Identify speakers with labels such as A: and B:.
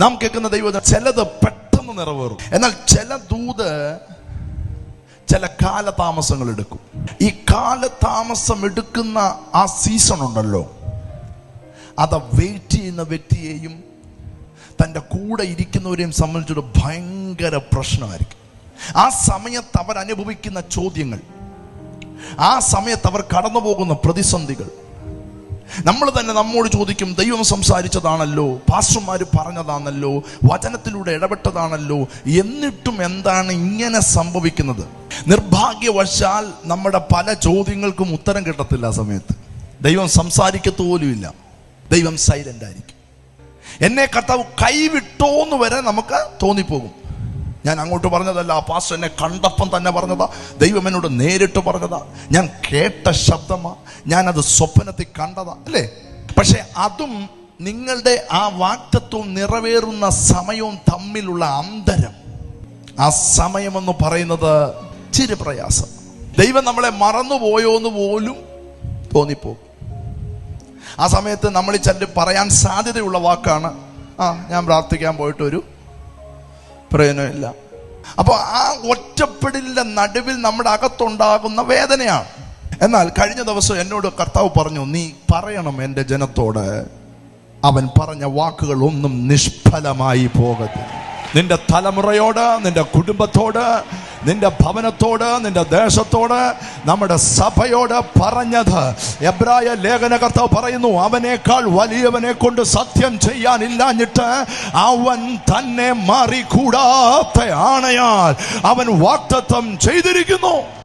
A: നാം കേൾക്കുന്ന ദൈവം ചിലത് പെട്ടെന്ന് നിറവേറും. എന്നാൽ ചില ദൂത് ചില കാലതാമസങ്ങൾ എടുക്കും. ഈ കാലതാമസം എടുക്കുന്ന ആ സീസൺ ഉണ്ടല്ലോ. അത് വെയിറ്റ് ചെയ്യുന്ന വ്യക്തിയെയും തന്റെ കൂടെ ഇരിക്കുന്നവരെയും സംബന്ധിച്ചൊരു ഭയങ്കര പ്രശ്നമായിരിക്കും. ആ സമയത്ത് അവർ അനുഭവിക്കുന്ന ചോദ്യങ്ങൾ ആ സമയത്ത് അവർ കടന്നു പോകുന്ന പ്രതിസന്ധികൾ നമ്മൾ തന്നെ നമ്മോട് ചോദിക്കും ദൈവം സംസാരിച്ചതാണല്ലോ? പാസ്റ്റർമാർ പറഞ്ഞതാണല്ലോ? വചനത്തിലൂടെ ഇടപെട്ടതാണല്ലോ? എന്നിട്ടും എന്താണ് ഇങ്ങനെ സംഭവിക്കുന്നത്? നിർഭാഗ്യവശാൽ നമ്മുടെ പല ചോദ്യങ്ങൾക്കും ഉത്തരം കിട്ടത്തില്ല ആ സമയത്ത്. ദൈവം സംസാരിക്കത്തോലുമില്ല ദൈവം സൈലന്റ് ആയിരിക്കും. എന്നെ കർത്താവ് കൈവിട്ടോന്ന് വരെ നമുക്ക് തോന്നിപ്പോകും. ഞാൻ അങ്ങോട്ട് പറഞ്ഞതല്ല ആ പാസ്റ്റർ എന്നെ കണ്ടപ്പം തന്നെ പറഞ്ഞതാ. ദൈവം എന്നോട് നേരിട്ട് പറഞ്ഞതാ. ഞാൻ കേട്ട ശബ്ദമാ. ഞാൻ അത് സ്വപ്നത്തിൽ കണ്ടതാ അല്ലേ? പക്ഷെ അതും നിങ്ങളുടെ ആ വാക്തത്വം നിറവേറുന്ന സമയവും തമ്മിലുള്ള അന്തരം. ആ സമയമെന്ന് പറയുന്നത് ചിരി പ്രയാസം. ദൈവം നമ്മളെ മറന്നുപോയോ എന്ന് പോലും തോന്നിപ്പോകും. ആ സമയത്ത് നമ്മൾ ചില പറയാൻ സാധ്യതയുള്ള വാക്കാണ്. ആ ഞാൻ പ്രാർത്ഥിക്കാൻ പോയിട്ട് ഒരു പ്രയോജനമില്ല. അപ്പോൾ ആ ഒറ്റപ്പെടലിന്റെ നടുവിൽ നമ്മുടെ അകത്തുണ്ടാകുന്ന വേദനയാണ്. എന്നാൽ കഴിഞ്ഞ ദിവസം എന്നോട് കർത്താവ് പറഞ്ഞു നീ പറയണം എന്റെ ജനത്തോട് അവൻ പറഞ്ഞ വാക്കുകൾ ഒന്നും നിഷ്ഫലമായി പോകത്തില്ല നിന്റെ തലമുറയോട് നിന്റെ കുടുംബത്തോട് നിന്റെ ഭവനത്തോട് നിന്റെ ദേശത്തോട് നമ്മുടെ സഭയോട് പറഞ്ഞത്. എബ്രായ ലേഖനകർത്താവ് പറയുന്നു അവനേക്കാൾ വലിയവനെ കൊണ്ട് സത്യം ചെയ്യാനില്ലാഞ്ഞിട്ട് അവൻ തന്നെ മാറിക്കൂടാത്ത ആണയാൽ അവൻ വാക്തത്വം ചെയ്തിരിക്കുന്നു.